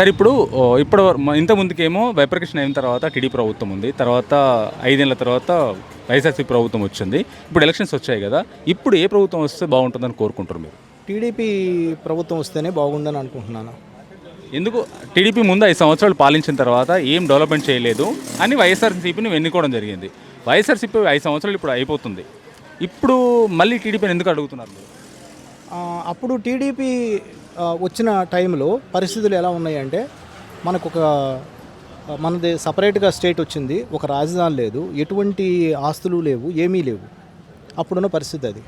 Sir ఇప్పుడు ఇప్పుడు ఇంత ముందుకేమో వైప్రకృష్ణ అయిన తర్వాత టీడీ ప్రభుత్వం ఉంది. తర్వాత ఐదేళ్ళ తర్వాత వైఎస్ఆర్సీ ప్రభుత్వం వచ్చింది. ఇప్పుడు ఎలక్షన్స్ వచ్చాయి కదా. ఇప్పుడు ఏ ప్రభుత్వం వస్తే బాగుంటుందని కోరుకుంటారు మీరు? టీడీపీ ప్రభుత్వం వస్తేనే బాగుండని అనుకుంటున్నాను. ఎందుకు? టీడీపీ ముందు ఐదు సంవత్సరాలు పాలించిన తర్వాత ఏం డెవలప్మెంట్ చేయలేదు అని వైఎస్ఆర్సీపీని ఎన్నుకోవడం జరిగింది. వైఎస్ఆర్సీపీ ఐదు సంవత్సరాలు ఇప్పుడు అయిపోతుంది. ఇప్పుడు మళ్ళీ టీడీపీని ఎందుకు అడుగుతున్నారు అప్పుడు టీడీపీ వచ్చిన టైంలో పరిస్థితులు ఎలా ఉన్నాయంటే మనకు ఒక మనది సపరేట్గా స్టేట్ వచ్చింది ఒక రాజధాని లేదు ఎటువంటి ఆస్తులు లేవు ఏమీ లేవు. అప్పుడున్న పరిస్థితి అది.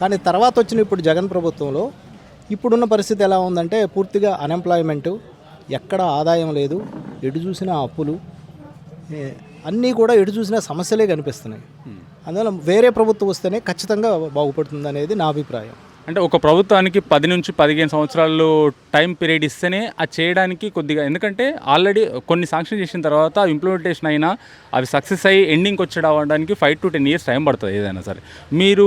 కానీ తర్వాత వచ్చిన ఇప్పుడు జగన్ ప్రభుత్వంలో ఇప్పుడున్న పరిస్థితి ఎలా ఉందంటే పూర్తిగా అన్ఎంప్లాయ్మెంటు ఎక్కడ ఆదాయం లేదు ఎటు చూసినా అప్పులు అన్నీ కూడా ఎటు చూసినా సమస్యలే కనిపిస్తున్నాయి. అందువల్ల వేరే ప్రభుత్వం వస్తేనే ఖచ్చితంగా బాగుపడుతుంది అనేది నా అభిప్రాయం. అంటే ఒక ప్రభుత్వానికి పది నుంచి పదిహేను సంవత్సరాలు టైం పీరియడ్ ఇస్తేనే అది చేయడానికి కొద్దిగా ఎందుకంటే ఆల్రెడీ కొన్ని శాంక్షన్ చేసిన తర్వాత ఇంప్లిమెంటేషన్ అయినా అవి సక్సెస్ అయ్యి ఎండింగ్కి వచ్చేయడానికి five to ten years time పడుతుంది ఏదైనా సరే. మీరు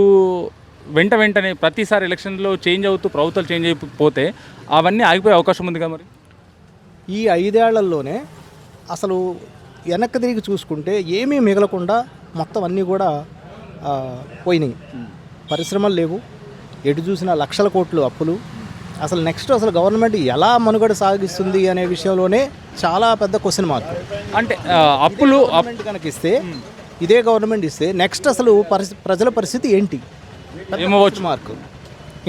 వెంట వెంటనే ప్రతిసారి ఎలక్షన్లో చేంజ్ అవుతూ ప్రభుత్వాలు చేంజ్ అయిపోతే అవన్నీ ఆగిపోయే అవకాశం ఉంది కదా మరి? ఈ ఐదేళ్ళలోనే అసలు వెనక్కి తిరిగి చూసుకుంటే ఏమీ మిగలకుండా మొత్తం అన్నీ కూడా పోయినాయి. పరిశ్రమలు లేవు. ఎటు చూసినా లక్షల కోట్లు అప్పులు. అసలు నెక్స్ట్ అసలు గవర్నమెంట్ ఎలా మనుగడ సాగిస్తుంది అనే విషయంలోనే చాలా పెద్ద క్వశ్చన్ మార్క్ అంటే అప్పులు కనుక ఇస్తే ఇదే గవర్నమెంట్ ఇస్తే నెక్స్ట్ అసలు పరిస్థితి ప్రజల పరిస్థితి ఏంటి? ఏమవచ్చు మార్క్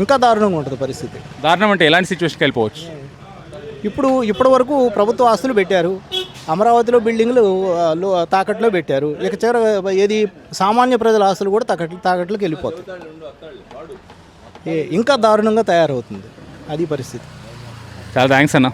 ఇంకా దారుణంగా ఉంటుంది పరిస్థితి. దారుణం అంటే ఎలాంటి సిచ్యువేషన్కి వెళ్ళిపోవచ్చు? ఇప్పుడు ఇప్పటి వరకు ప్రభుత్వ ఆస్తులు పెట్టారు. అమరావతిలో బిల్డింగ్లు తాకట్లో పెట్టారు. ఇక చివర ఏది సామాన్య ప్రజల ఆస్తులు కూడా తాకట్లు తాకట్లోకి వెళ్ళిపోతాయి. ఇంకా దారుణంగా తయారవుతుంది. అది పరిస్థితి. చాలా థ్యాంక్స్ అన్న.